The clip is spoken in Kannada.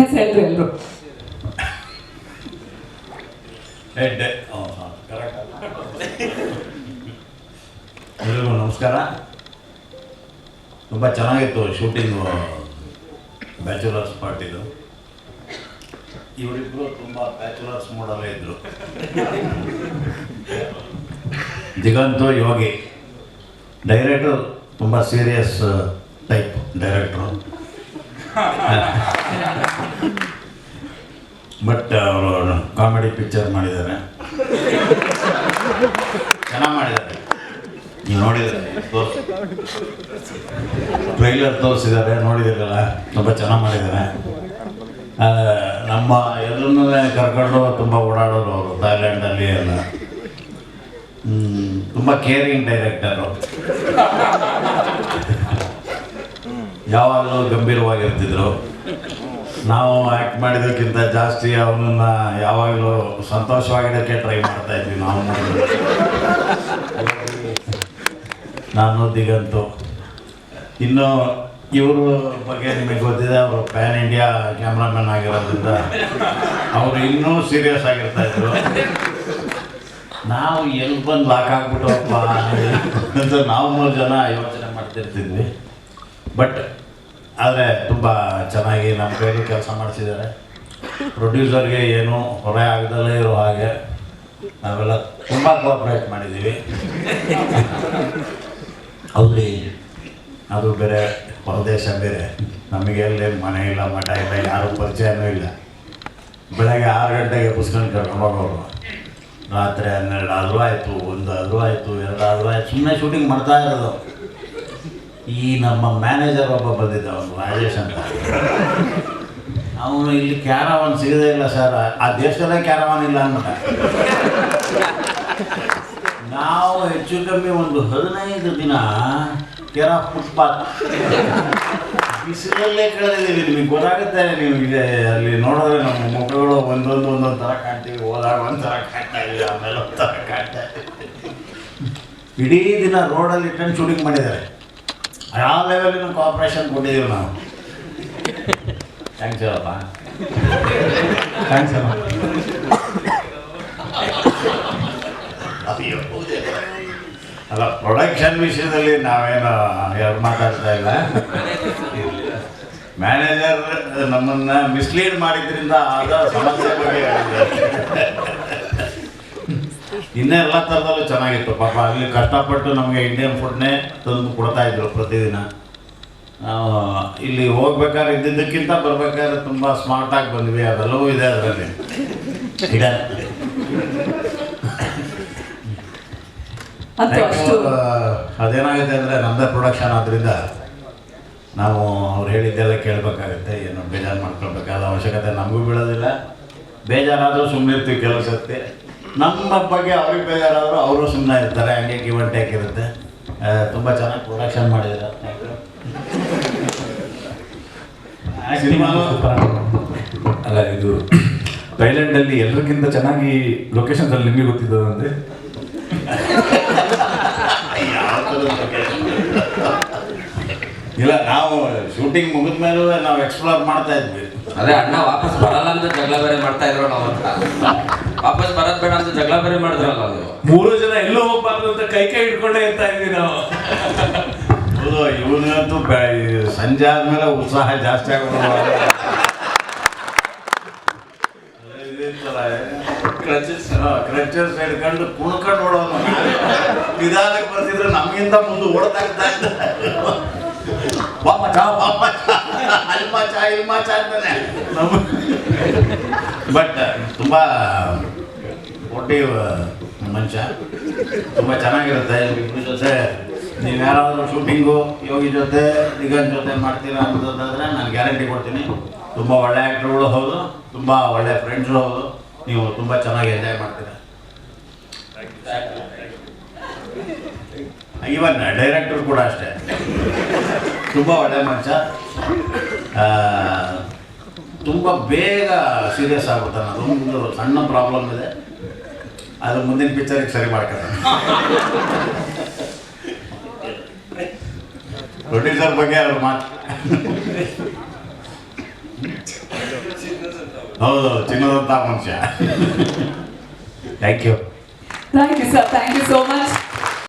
ವೀಕ್ನೆಸ್ ಹೇಳ್ರಿ ಕರೆಕ್ಟ್ ಎಲ್ರಿಗೂ ನಮಸ್ಕಾರ. ತುಂಬ ಚೆನ್ನಾಗಿತ್ತು ಶೂಟಿಂಗು ಬ್ಯಾಚುಲರ್ಸ್ ಪಾರ್ಟಿದು ಇವರಿಬ್ಬರು ತುಂಬ ಬ್ಯಾಚುಲರ್ಸ್ ಮೂಡಲ್ಲೇ ಇದ್ದರು ದಿಗಂತು ಯೋಗಿ ಡೈರೆಕ್ಟರ್ ತುಂಬ ಸೀರಿಯಸ್ ಟೈಪ್ ಡೈರೆಕ್ಟ್ರು ಬಟ್ ಅವರು ಕಾಮಿಡಿ ಪಿಕ್ಚರ್ ಮಾಡಿದ್ದಾರೆ. ಚೆನ್ನಾಗಿ ಮಾಡಿದ್ದಾರೆ. ನೀವು ನೋಡಿದ್ದಾರೆ ತೋರ್ಸಿ ಟ್ರೈಲರ್ ತೋರಿಸಿದ್ದಾರೆ, ನೋಡಿದಿರಲ್ಲ, ತುಂಬ ಚೆನ್ನಾಗಿ ಮಾಡಿದ್ದಾರೆ. ನಮ್ಮ ಎಲ್ಲರನ್ನೂ ಕರ್ಕೊಂಡು ತುಂಬ ಓಡಾಡೋರು ಅವರು ಥೈಲ್ಯಾಂಡಲ್ಲಿ ಎಲ್ಲ. ತುಂಬ ಕೇರಿಂಗ್ ಡೈರೆಕ್ಟರು ಯಾವಾಗಲೂ ಗಂಭೀರವಾಗಿರ್ತಿದ್ರು ನಾವು ಆ್ಯಕ್ಟ್ ಮಾಡಿದ್ದಕ್ಕಿಂತ ಜಾಸ್ತಿ ಅವನನ್ನ ಯಾವಾಗಲೂ ಸಂತೋಷವಾಗಿಡೋಕ್ಕೆ ಟ್ರೈ ಮಾಡ್ತಾ ಇದ್ವಿ ನಾವು ನಾನು, ದಿಗಂತು. ಇನ್ನು ಇವರು ಬಗ್ಗೆ ನಿಮಗೆ ಗೊತ್ತಿದೆ, ಅವರು ಪ್ಯಾನ್ ಇಂಡಿಯಾ ಕ್ಯಾಮ್ರಾಮನ್ ಆಗಿರೋದ್ರಿಂದ ಅವರು ಇನ್ನೂ ಸೀರಿಯಸ್ ಆಗಿರ್ತಾ ಇದ್ರು. ನಾವು ಎಲ್ಲಿ ಬಂದು ಲಾಕ್ ಆಗ್ಬಿಟ್ಟವಪ್ಪ ಅಂತ ನಾವು ಮೂರು ಜನ ಯೋಚನೆ ಮಾಡ್ತಿರ್ತಿದ್ವಿ. ಬಟ್ ಆದರೆ ತುಂಬ ಚೆನ್ನಾಗಿ ನಮ್ಮ ಕೈಲಿ ಕೆಲಸ ಮಾಡಿಸಿದ್ದಾರೆ ಪ್ರೊಡ್ಯೂಸರ್ಗೆ ಏನು ಹೊರೆ ಆಗದಲ್ಲೇ ಇರೋ ಹಾಗೆ ನಾವೆಲ್ಲ ತುಂಬ ಕೋಆಪ್ರೇಟ್ ಮಾಡಿದ್ದೀವಿ. ಅಲ್ಲಿ ಅದು ಬೇರೆ ಹೊರದೇಶ ಬೇರೆ. ನಮಗೆ ಅಲ್ಲಿ ಮನೆ ಇಲ್ಲ, ಮಠ ಇಲ್ಲ, ಯಾರೂ ಪರಿಚಯನೂ ಇಲ್ಲ. ಬೆಳಗ್ಗೆ ಆರು ಗಂಟೆಗೆ ಪುಸ್ತಕ ಹೋಗೋರು. ರಾತ್ರಿ ಹನ್ನೆರಡು ಆದರೂ ಆಯಿತು, ಒಂದು ಆದರೂ ಆಯಿತು, ಎರಡು ಆದರೂ ಆಯಿತು ಸುಮ್ಮನೆ ಶೂಟಿಂಗ್ ಮಾಡ್ತಾ ಇರೋದು. ಈ ನಮ್ಮ ಮ್ಯಾನೇಜರ್ ಒಬ್ಬ ಬಂದಿದ್ದ, ಅವನು ರಾಜೇಶ್ ಅಂತ. ಅವನು ಇಲ್ಲಿ ಕ್ಯಾರವಾನ್ ಸಿಗದೇ ಇಲ್ಲ ಸರ್ ಆ ದೇಶದಲ್ಲೇ ಕ್ಯಾರವಾನ್ ಇಲ್ಲ ಅನ್ಬಿಟ್ಟ ನಾವು ಹೆಚ್ಚು ಕಮ್ಮಿ ಒಂದು ಹದಿನೈದು ದಿನ ಕೆರ ಫುಟ್ಪಾತ್. ಬಿಸಿಲಲ್ಲೇ ಕಳೆದಿದ್ದೀವಿ. ನಿಮಗೆ ಗೊತ್ತಾಗುತ್ತೆ, ನೀವು ಅಲ್ಲಿ ನೋಡಿದ್ರೆ ನಮ್ಮ ಮುಖಗಳು ಒಂದೊಂದು ಒಂದೊಂದು ಥರ ಕಾಣ್ತೀವಿ. ಹೋದಾಗ ಒಂದು ಥರ ಕಾಣ್ತಾ ಇದ್ದೀವಿ ಆಮೇಲೆ ಒಂಥರ ಥರ ಕಾಣ್ತಾ ಇದ್ದೀವಿ ಇಡೀ ದಿನ ರೋಡಲ್ಲಿ ಇಟ್ಕೊಂಡು ಶೂಟಿಂಗ್ ಮಾಡಿದ್ದಾರೆ. ಆ ಲೆವೆಲಿನ ಕೋಆಪ್ರೇಷನ್ ಕೊಟ್ಟಿದ್ದೀವಿ ನಾವು. ಥ್ಯಾಂಕ್ಸ್ ಹೇಳಪ್ಪ. ಥ್ಯಾಂಕ್ಸ್ ಅಮ್ಮ. ಅಲ್ಲ ಪ್ರೊಡಕ್ಷನ್ ವಿಷಯದಲ್ಲಿ ನಾವೇನು ಯಾರು ಮಾತಾಡ್ತಾ ಇಲ್ಲ. ಮ್ಯಾನೇಜರ್ ನಮ್ಮನ್ನು ಮಿಸ್ಲೀಡ್ ಮಾಡಿದ್ರಿಂದ ಆದ ಸಮಸ್ಯೆ ಬಗ್ಗೆ. ಇನ್ನೇ ಎಲ್ಲ ಥರದಲ್ಲೂ ಚೆನ್ನಾಗಿತ್ತು. ಪಾಪ ಅಲ್ಲಿ ಕಷ್ಟಪಟ್ಟು ನಮಗೆ ಇಂಡಿಯನ್ ಫುಡ್ನೇ ತಂದು ಕೊಡ್ತಾ ಇದ್ರು ಪ್ರತಿದಿನ. ಇಲ್ಲಿ ಹೋಗ್ಬೇಕಾದ್ರೆ ಇದ್ದಿದ್ದಕ್ಕಿಂತ ಬರ್ಬೇಕಾದ್ರೆ ತುಂಬ ಸ್ಮಾರ್ಟಾಗಿ ಬಂದ್ವಿ. ಅದೆಲ್ಲವೂ ಇದೆ ಅದರಲ್ಲಿ. ಇದೆ. ಅದೇನಾಗುತ್ತೆ ಅಂದರೆ ನಮ್ಮದೇ ಪ್ರೊಡಕ್ಷನ್ ಆದ್ದರಿಂದ ನಾವು ಅವ್ರು ಹೇಳಿದ್ದೆಲ್ಲ ಕೇಳಬೇಕಾಗುತ್ತೆ. ಏನು ಬೇಜಾರು ಮಾಡ್ಕೊಳ್ಬೇಕಾದ ಅವಶ್ಯಕತೆ ನಮಗೂ ಬೀಳೋದಿಲ್ಲ. ಬೇಜಾರಾದರೂ ಸುಮ್ಮನೆ ಇರ್ತೀವಿ ಕೆಲವು ಸರ್ತಿ. ನಮ್ಮ ಬಗ್ಗೆ ಅವ್ರಿಗೆ ಬೇಜಾರಾದರೂ ಅವರು ಸುಮ್ಮನೆ ಇರ್ತಾರೆ ಹಂಗೆ ಗಿವ್ ಅಂಡ್ ಟೇಕ್ ಇರುತ್ತೆ. ತುಂಬ ಚೆನ್ನಾಗಿ ಪ್ರೊಡಕ್ಷನ್ ಮಾಡಿದ್ದಾರೆ ಸಿನಿಮಾನು ಅಲ್ಲ ಇದು ಥೈಲ್ಯಾಂಡಲ್ಲಿ ಎಲ್ಲರಿಗಿಂತ ಚೆನ್ನಾಗಿ ಲೊಕೇಶನ್ಸಲ್ಲಿ ನಿಮಗೆ ಗೊತ್ತಿದ್ದು ಅಂದ್ರೆ? ಯಾವ ಥರದ ಇಲ್ಲ ನಾವು ಶೂಟಿಂಗ್ ಮುಗಿದ ಮೇಲೂ ನಾವು ಎಕ್ಸ್ಪ್ಲೋರ್ ಮಾಡ್ತಾ ಇದ್ವಿ. ಅದೇ ಅಣ್ಣ ವಾಪಸ್ ಬರಲ್ಲ ಅಂತ ಜಗಳ ಬೇರೆ ಮಾಡ್ತಾ ಇದ್ರು ನಾವು ಅಂತ. ವಾಪಸ್ ಬರದ್ ಬೇಡ ಅಂತ ಜಗಳ ಬೇರೆ ಮಾಡಿದ್ರಲ್ಲ ನೀವು. ಮೂರು ಜನ ಎಲ್ಲೂ ಹೋಗ್ಬಾರ್ದು ಅಂತ ಕೈ ಕೈ ಹಿಡ್ಕೊಂಡೇ ಇರ್ತಾ ಇದ್ವಿ ನಾವು. ಹೌದು ಇವನಂತೂ ಸಂಜೆ ಆದ್ಮೇಲೆ ಉತ್ಸಾಹ ಜಾಸ್ತಿ ಆಗೋದು ಕ್ರಚರ್ಸ್ ಹಿಡ್ಕೊಂಡು ಕುಣ್ಕೊಂಡು ಓಡೋನು ನಿಧಾನಕ್ಕೆ ಬರ್ತಿದ್ರೆ ನಮಗಿಂತ ಮುಂದೆ ಓಡ್ತಾ ಇದ್ದ ಚಾ ಅಂತಾನೆ. ಬಟ್ ತುಂಬ ಒಟ್ಟಿ ಮನುಷ್ಯ. ತುಂಬ ಚೆನ್ನಾಗಿರುತ್ತೆ ಇಬ್ಬರ ಜೊತೆ. ನೀವು ಯಾರಾದರೂ ಶೂಟಿಂಗು ಯೋಗಿ ಜೊತೆ ದಿಗನ್ ಜೊತೆ ಮಾಡ್ತೀರಾ ಅಂತಂದ್ರೆ ನಾನು ಗ್ಯಾರಂಟಿ ಕೊಡ್ತೀನಿ. ತುಂಬ ಒಳ್ಳೆ ಆ್ಯಕ್ಟ್ರುಗಳು ಹೌದು, ತುಂಬ ಒಳ್ಳೆ ಫ್ರೆಂಡ್ಸು ಹೌದು. ನೀವು ತುಂಬ ಚೆನ್ನಾಗಿ ಎಂಜಾಯ್ ಮಾಡ್ತೀರಾ. ಇವನ್ ಡೈರೆಕ್ಟರ್ ಕೂಡ ಅಷ್ಟೇ. ತುಂಬ ಒಳ್ಳೆ ಮನುಷ್ಯ. ತುಂಬ ಬೇಗ ಸೀರಿಯಸ್ ಆಗುತ್ತೆ ಅದೊಂದು ಸಣ್ಣ ಪ್ರಾಬ್ಲಮ್ ಇದೆ. ಅದು ಮುಂದಿನ ಪಿಕ್ಚರಿಗೆ ಸರಿ ಮಾಡ್ಕೊತಾನೆ ಪ್ರೊಡ್ಯೂಸರ್ ಬಗ್ಗೆ ಅವ್ರ ಮಾತು. ಹೌದು, ಚಿನ್ನದಂತ ಮನುಷ್ಯ. Thank you thank you sir thank you so much